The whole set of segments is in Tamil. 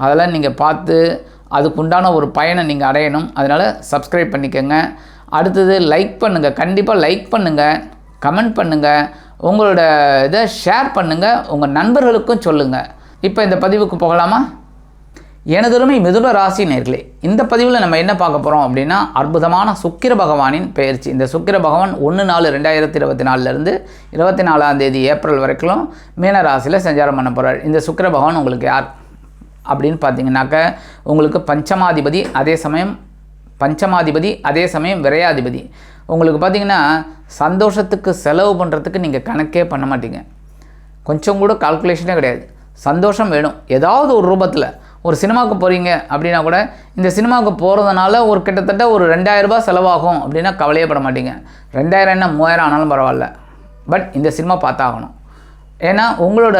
அதெல்லாம் நீங்கள் பார்த்து அதுக்குண்டான ஒரு பயனை நீங்கள் அடையணும். அதனால் சப்ஸ்கிரைப் பண்ணிக்கோங்க. அடுத்தது லைக் பண்ணுங்கள் கண்டிப்பாக லைக் பண்ணுங்கள் கமெண்ட் பண்ணுங்கள் உங்களோட இதை ஷேர் பண்ணுங்கள் உங்கள் நண்பர்களுக்கும் சொல்லுங்கள் இப்போ இந்த பதிவுக்கு போகலாமா? எனதொருமை மிதுன ராசி நேர்களே இந்த பதிவில் நம்ம என்ன பார்க்க போகிறோம் அப்படின்னா அற்புதமான சுக்கிர பகவானின் பெயர்ச்சி இந்த சுக்கிர பகவான் ஒன்று நாலு ரெண்டாயிரத்தி இருபத்தி நாலுலேருந்து இருபத்தி நாலாம் தேதி ஏப்ரல் வரைக்கும் மீன ராசியில் சஞ்சாரம் பண்ண போகிறார் இந்த சுக்கிர பகவான் உங்களுக்கு யார்? அப்படின்னு பார்த்தீங்கன்னாக்க உங்களுக்கு பஞ்சமாதிபதி அதே சமயம் பஞ்சமாதிபதி அதே சமயம் விரையாதிபதி. உங்களுக்கு பார்த்தீங்கன்னா சந்தோஷத்துக்கு செலவு பண்ணுறதுக்கு நீங்கள் கணக்கே பண்ண மாட்டீங்க. கொஞ்சம் கூட கால்குலேஷனே கிடையாது. சந்தோஷம் வேணும். ஏதாவது ஒரு ரூபத்தில் ஒரு சினிமாவுக்கு போகிறீங்க அப்படின்னா கூட இந்த சினிமாவுக்கு போகிறதுனால ஒரு கிட்டத்தட்ட ஒரு ரெண்டாயிரம் ரூபாய் செலவாகும் அப்படின்னா கவலையே பட மாட்டீங்க. ரெண்டாயிரம் என்ன மூவாயிரம் ஆனாலும் பரவாயில்ல. பட் இந்த சினிமா பார்த்தாகணும். ஏன்னா உங்களோட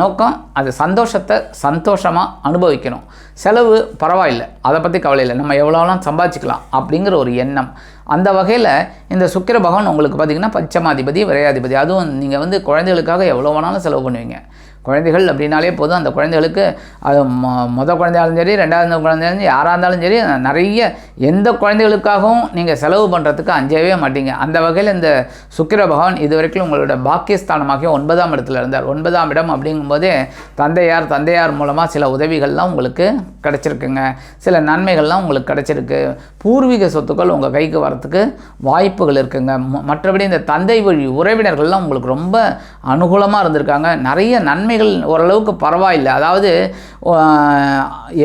நோக்கம் அது சந்தோஷத்தை சந்தோஷமாக அனுபவிக்கணும். செலவு பரவாயில்லை. அதை பற்றி கவலை இல்லை. நம்ம எவ்வளோலாம் சம்பாதிச்சுக்கலாம் அப்படிங்கிற ஒரு எண்ணம். அந்த வகையில் இந்த சுக்கிர பகவான் உங்களுக்கு பார்த்திங்கன்னா பச்சமாதிபதி விரையாதிபதி. அதுவும் நீங்கள் வந்து குழந்தைகளுக்காக எவ்வளோ வேணாலும் செலவு பண்ணுவீங்க. குழந்தைகள் அப்படின்னாலே போதும். அந்த குழந்தைகளுக்கு அது மொ மொத குழந்தையாலும் சரி ரெண்டாவது குழந்தையாலும் சரி யாராக இருந்தாலும் சரி நிறைய எந்த குழந்தைகளுக்காகவும் நீங்கள் செலவு பண்ணுறதுக்கு அஞ்சவே மாட்டீங்க. அந்த வகையில் இந்த சுக்கிர பகவான் இது வரைக்கும் உங்களோட பாக்கியஸ்தானமாகிய ஒன்பதாம் இடத்துல இருந்தார். ஒன்பதாம் இடம் அப்படிங்கும்போதே தந்தையார் தந்தையார் மூலமாக சில உதவிகள்லாம் உங்களுக்கு கிடச்சிருக்குங்க. சில நன்மைகள்லாம் உங்களுக்கு கிடச்சிருக்கு. பூர்வீக சொத்துக்கள் உங்கள் கைக்கு வரத்துக்கு வாய்ப்புகள் இருக்குங்க. ம- மற்றபடி இந்த தந்தை வழி உறவினர்கள்லாம் உங்களுக்கு ரொம்ப அனுகூலமாக இருந்திருக்காங்க. நிறைய நன்மை நன்மைகள் ஓரளவுக்கு பரவாயில்லை. அதாவது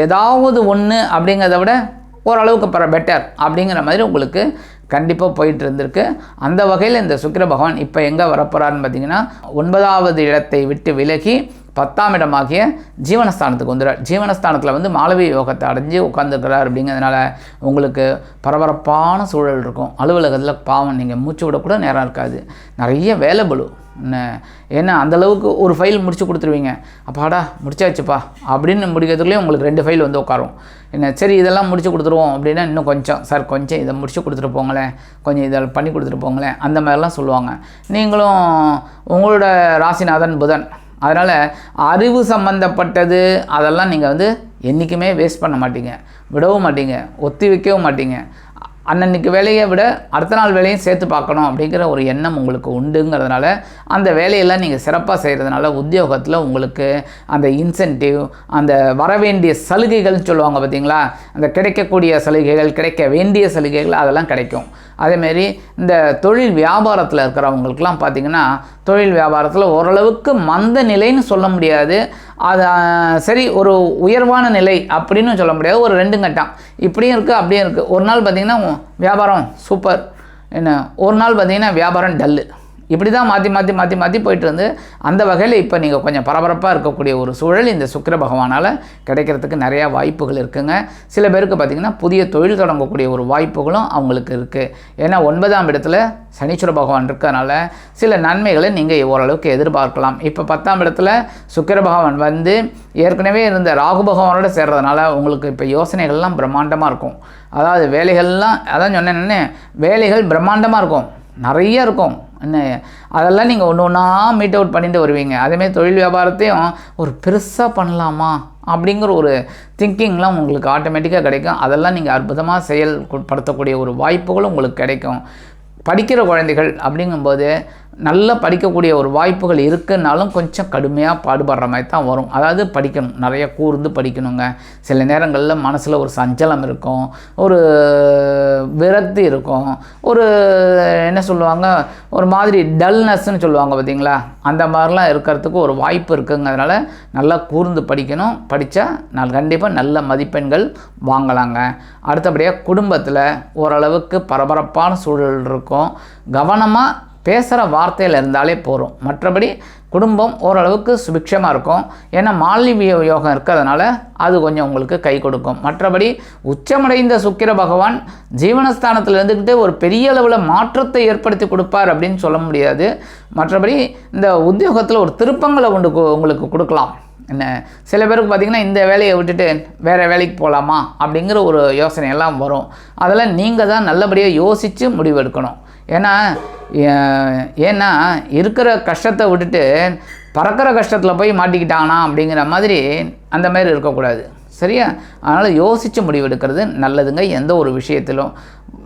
ஏதாவது ஒன்று அப்படிங்கிறத விட ஓரளவுக்கு பர பெட்டர் அப்படிங்கிற மாதிரி உங்களுக்கு கண்டிப்பாக போயிட்டு இருந்திருக்கு. அந்த வகையில் இந்த சுக்கிர பகவான் இப்போ எங்கே வரப்போகிறான்னு பார்த்தீங்கன்னா ஒன்பதாவது இடத்தை விட்டு விலகி பத்தாம் இடமாகிய ஜீவனஸ்தானத்துக்கு வந்துடுறார். ஜீவனஸ்தானத்தில் வந்து மாளவி யோகத்தை அடைஞ்சு உட்காந்துருக்கிறார் அப்படிங்கிறதுனால உங்களுக்கு பரபரப்பான சூழல் இருக்கும். அலுவலகத்தில் பாவம் நீங்கள் மூச்சு விடக்கூட நேரம் இருக்காது. நிறைய வேலை பளு. ஏன்னா அந்தளவுக்கு ஒரு ஃபைல் முடிச்சு கொடுத்துருவீங்க. அப்பாடா முடிச்சாச்சுப்பா. அப்படின்னு முடிக்கிறதுக்குள்ளேயே உங்களுக்கு ரெண்டு ஃபைல் வந்து உட்காரும். என்ன? சரி இதெல்லாம் முடிச்சு கொடுத்துருவோம் அப்படின்னா இன்னும் கொஞ்சம். சார் கொஞ்சம் இதை முடிச்சு கொடுத்துட்டு போங்களேன். கொஞ்சம் இதை பண்ணி கொடுத்துட்டு போங்களேன். அந்த மாதிரிலாம் சொல்லுவாங்க. நீங்களும் உங்களோட ராசிநாதன் புதன். அதனால் அறிவு சம்மந்தப்பட்டது அதெல்லாம் நீங்கள் வந்து என்றைக்குமே வேஸ்ட் பண்ண மாட்டீங்க. விடவும் மாட்டீங்க. ஒத்தி வைக்கவும் மாட்டீங்க. அன்னன்னைக்கு வேலையை விட அடுத்த நாள் வேலையும் சேர்த்து பார்க்கணும் அப்படிங்கிற ஒரு எண்ணம் உங்களுக்கு உண்டுங்கிறதுனால அந்த வேலையெல்லாம் நீங்கள் சிறப்பாக செய்கிறதுனால உத்தியோகத்தில் உங்களுக்கு அந்த இன்சென்டிவ் அந்த வரவேண்டிய சலுகைகள்னு சொல்லுவாங்க பார்த்தீங்களா அந்த கிடைக்கக்கூடிய சலுகைகள் கிடைக்க வேண்டிய சலுகைகள் அதெல்லாம் கிடைக்கும். அதேமாரி இந்த தொழில் வியாபாரத்தில் இருக்கிறவங்களுக்கெல்லாம் பார்த்திங்கன்னா தொழில் வியாபாரத்தில் ஓரளவுக்கு மந்த நிலைன்னு சொல்ல முடியாது. அது சரி ஒரு உயர்வான நிலை அப்படின்னு சொல்ல முடியாது. ஒரு ரெண்டு கட்டம். இப்படியும் இருக்குது அப்படியும் இருக்குது ஒரு நாள் பார்த்திங்கன்னா வியாபாரம் சூப்பர். என்ன ஒரு நாள் பார்த்திங்கன்னா வியாபாரம் டல்லு. இப்படி தான் மாற்றி மாற்றி மாற்றி மாற்றி போயிட்டு இருந்து அந்த வகையில் இப்போ நீங்கள் கொஞ்சம் பரபரப்பாக இருக்கக்கூடிய ஒரு சூழல் இந்த சுக்கிர பகவானால் கிடைக்கிறதுக்கு நிறையா வாய்ப்புகள் இருக்குங்க. சில பேருக்கு பார்த்திங்கன்னா புதிய தொழில் தொடங்கக்கூடிய ஒரு வாய்ப்புகளும் அவங்களுக்கு இருக்குது ஏன்னா ஒன்பதாம் இடத்துல சனீஸ்வர பகவான் இருக்கறனால சில நன்மைகளை நீங்கள் ஓரளவுக்கு எதிர்பார்க்கலாம். இப்போ பத்தாம் இடத்துல சுக்கிர பகவான் வந்து ஏற்கனவே இருந்த ராகு பகவானோட சேர்றதுனால உங்களுக்கு இப்போ யோசனைகள்லாம் பிரம்மாண்டமாக இருக்கும். அதாவது வேலைகள்லாம் அதான் சொன்னேன்னே வேலைகள் பிரம்மாண்டமாக இருக்கும். நிறைய இருக்கும். என்ன அதெல்லாம் நீங்கள் ஒன்று ஒன்றா மீட் அவுட் பண்ணிட்டு வருவீங்க. அதேமாதிரி தொழில் வியாபாரத்தையும் ஒரு பெருசாக பண்ணலாமா? அப்படிங்கிற ஒரு திங்கிங்லாம் உங்களுக்கு ஆட்டோமேட்டிக்காக கிடைக்கும். அதெல்லாம் நீங்கள் அற்புதமாக செயல்படுத்தக்கூடிய ஒரு வாய்ப்புகளும் உங்களுக்கு கிடைக்கும். படிக்கிற குழந்தைகள் அப்படிங்கும்போது நல்லா படிக்கக்கூடிய ஒரு வாய்ப்புகள் இருக்குன்னாலும் கொஞ்சம் கடுமையாக பாடுபடுற மாதிரி தான் வரும். அதாவது படிக்கணும். நிறைய கூர்ந்து படிக்கணுங்க. சில நேரங்களில் மனசில் ஒரு சஞ்சலம் இருக்கும். ஒரு விரக்தி இருக்கும். ஒரு என்ன சொல்லுவாங்க? ஒரு மாதிரி டல்னஸ்ன்னு சொல்லுவாங்க பார்த்தீங்களா அந்த மாதிரிலாம் இருக்கிறதுக்கு ஒரு வாய்ப்பு இருக்குங்கிறதுனால நல்லா கூர்ந்து படிக்கணும். படித்தா நான் கண்டிப்பாக நல்ல மதிப்பெண்கள் வாங்கலாங்க. அடுத்தபடியாக குடும்பத்தில் ஓரளவுக்கு பரபரப்பான சூழல் இருக்கும். கவனமாக பேசுகிற வார்த்தையில் இருந்தாலே போதும் மற்றபடி குடும்பம் ஓரளவுக்கு சுபிக்ஷமாக இருக்கும். ஏன்னா மாலிவிய யோகம் இருக்கிறதுனால அது கொஞ்சம் உங்களுக்கு கை கொடுக்கும். மற்றபடி உச்சமடைந்த சுக்கிர பகவான் ஜீவனஸ்தானத்தில் இருந்துக்கிட்டு ஒரு பெரிய அளவில் மாற்றத்தை ஏற்படுத்தி கொடுப்பார் அப்படின்னு சொல்ல முடியாது. மற்றபடி இந்த உத்தியோகத்தில் ஒரு திருப்பங்களை உண்டு கு- உங்களுக்கு கொடுக்கலாம். என்ன? சில பேருக்கு பார்த்திங்கன்னா இந்த வேலையை விட்டுட்டு வேறு வேலைக்கு போகலாமா அப்படிங்கிற ஒரு யோசனையெல்லாம் வரும். அதெல்லாம் நீங்கள் தான் நல்லபடியாக யோசித்து முடிவெடுக்கணும். ஏன்னா ஏன்னா இருக்கிற கஷ்டத்தை விட்டுட்டு பறக்கிற கஷ்டத்தில் போய் மாட்டிக்கிட்டானா அப்படிங்கிற மாதிரி அந்த மாதிரி இருக்கக்கூடாது. சரியா? அதனால் யோசித்து முடிவெடுக்கிறது நல்லதுங்க. எந்த ஒரு விஷயத்திலும்.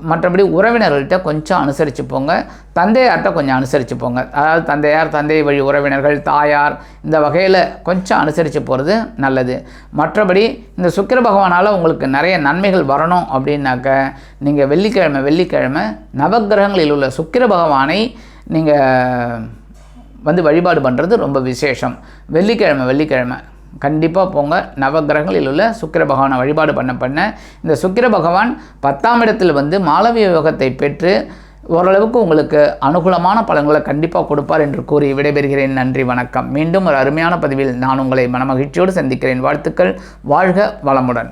மற்றபடி உறவினர்கள்ட்ட கொஞ்சம் அனுசரித்து போங்க. தந்தையார்கிட்ட கொஞ்சம் அனுசரித்து போங்க. அதாவது தந்தையார் தந்தை வழி உறவினர்கள் தாயார் இந்த வகையில் கொஞ்சம் அனுசரித்து போகிறது நல்லது. மற்றபடி இந்த சுக்கிர பகவானால் உங்களுக்கு நிறைய நன்மைகள் வரணும் அப்படின்னாக்க நீங்கள் வெள்ளிக்கிழமை வெள்ளிக்கிழமை நவக்கிரகங்களில் உள்ள சுக்கிர பகவானை நீங்கள் வந்து வழிபாடு பண்ணுறது ரொம்ப விசேஷம். வெள்ளிக்கிழமை வெள்ளிக்கிழமை கண்டிப்பாக போங்க. நவக்கிரகங்களில் உள்ள சுக்கிர பகவானை வழிபாடு பண்ண பண்ண இந்த சுக்கிர பகவான் பத்தாம் இடத்தில் வந்து மாலவிய யோகத்தை பெற்று ஓரளவுக்கு உங்களுக்கு அனுகூலமான பலன்களை கண்டிப்பாக கொடுப்பார் என்று கூறி விடைபெறுகிறேன். நன்றி வணக்கம். மீண்டும் ஒரு அருமையான பதிவில் நான் உங்களை மனமகிழ்ச்சியோடு சந்திக்கிறேன். வாழ்த்துக்கள். வாழ்க வளமுடன்.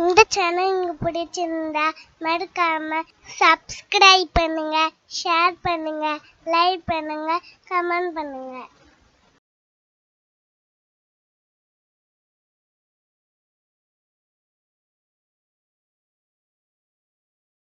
இந்த சேனல் உங்களுக்கு பிடிச்சிருந்தா மறக்காம சப்ஸ்கிரைப் பண்ணுங்க ஷேர் பண்ணுங்க லைக் பண்ணுங்க கமெண்ட் பண்ணுங்க.